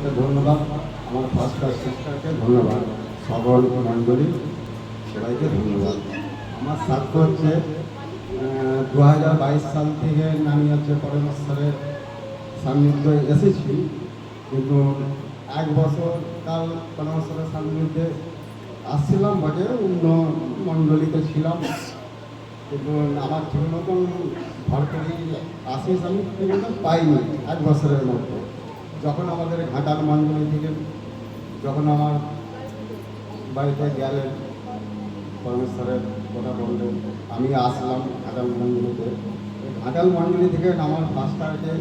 সিস্টারকে ধন্যবাদ। আমার first class সিস্টারকে ধন্যবাদ। সকল মণ্ডলী, সবাইকে ধন্যবাদ। আমার সাক্ষ্য হচ্ছে দু হাজার বাইশ সাল থেকে আমি হচ্ছে পরমেশ্বরের সান্নিধ্যে এসেছি। কিন্তু এক বছর কাল পরমেশ্বরের সান্নিধ্যে আসছিলাম বটে, অন্য মণ্ডলীতে ছিলাম। কিন্তু আমার ঠিক মতন ভরপুরি আশিস আমি পাইনি এক বছরের মধ্যে। যখন আমাদের ঘাটাল মণ্ডলী থেকে যখন আমার বাড়িতে গেলেন পরমেশ্বরের কথা বললেন, আমি আসলাম ঘাটাল মণ্ডলীতে ঘাটাল মণ্ডলী থেকে আমার ফার্স্টারকে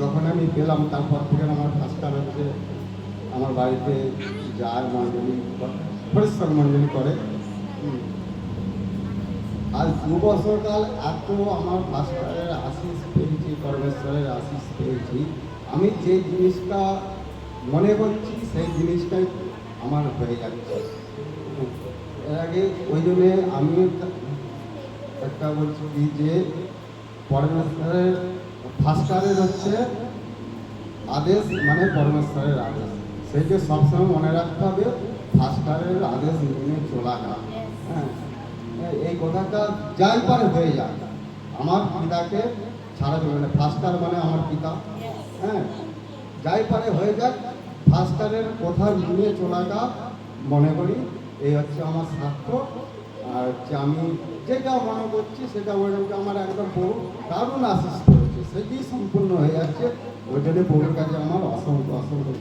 যখন আমি পেলাম, তারপর থেকে আমার ফার্স্টার হচ্ছে আমার বাড়িতে যায় মণ্ডলী পরিষ্কার মণ্ডলী করে। আজ দু বছর কাল এত আমার ভাস্করের আশিস পেয়েছি, পরমেশ্বরের আশিস পেয়েছি আমি যে জিনিসটা মনে করছি সেই জিনিসটাই আমার হয়ে যাচ্ছে। এর আগে ওই জন্যে আমি একটা- বলছি কি যে পরমেশ্বরের ভাস্করের হচ্ছে আদেশ মানে পরমেশ্বরের আদেশ। সেইকে সবসময় মনে রাখতে হবে ভাস্করের আদেশ মেনে চলা না। হ্যাঁ। এই- এই কথাটা যাই পারে হয়ে যায় আমার পিতাকে ছাড়া যাবে না ফাস্টার মানে আমার পিতা। হ্যাঁ যাই পারে হয়ে যাক ফাস্টারের কথা নিয়ে চলাটা মনে করি, এই হচ্ছে আমার সাক্ষ্য আর হচ্ছে আমি যেটা মনে করছি, সেটা ওইরকম আমার একদম বড় দারুণ আশিস করেছে সেটি সম্পূর্ণ হয়ে যাচ্ছে। ওই জন্য বড়োর কাছে আমার অসংখ্য অসংখ্য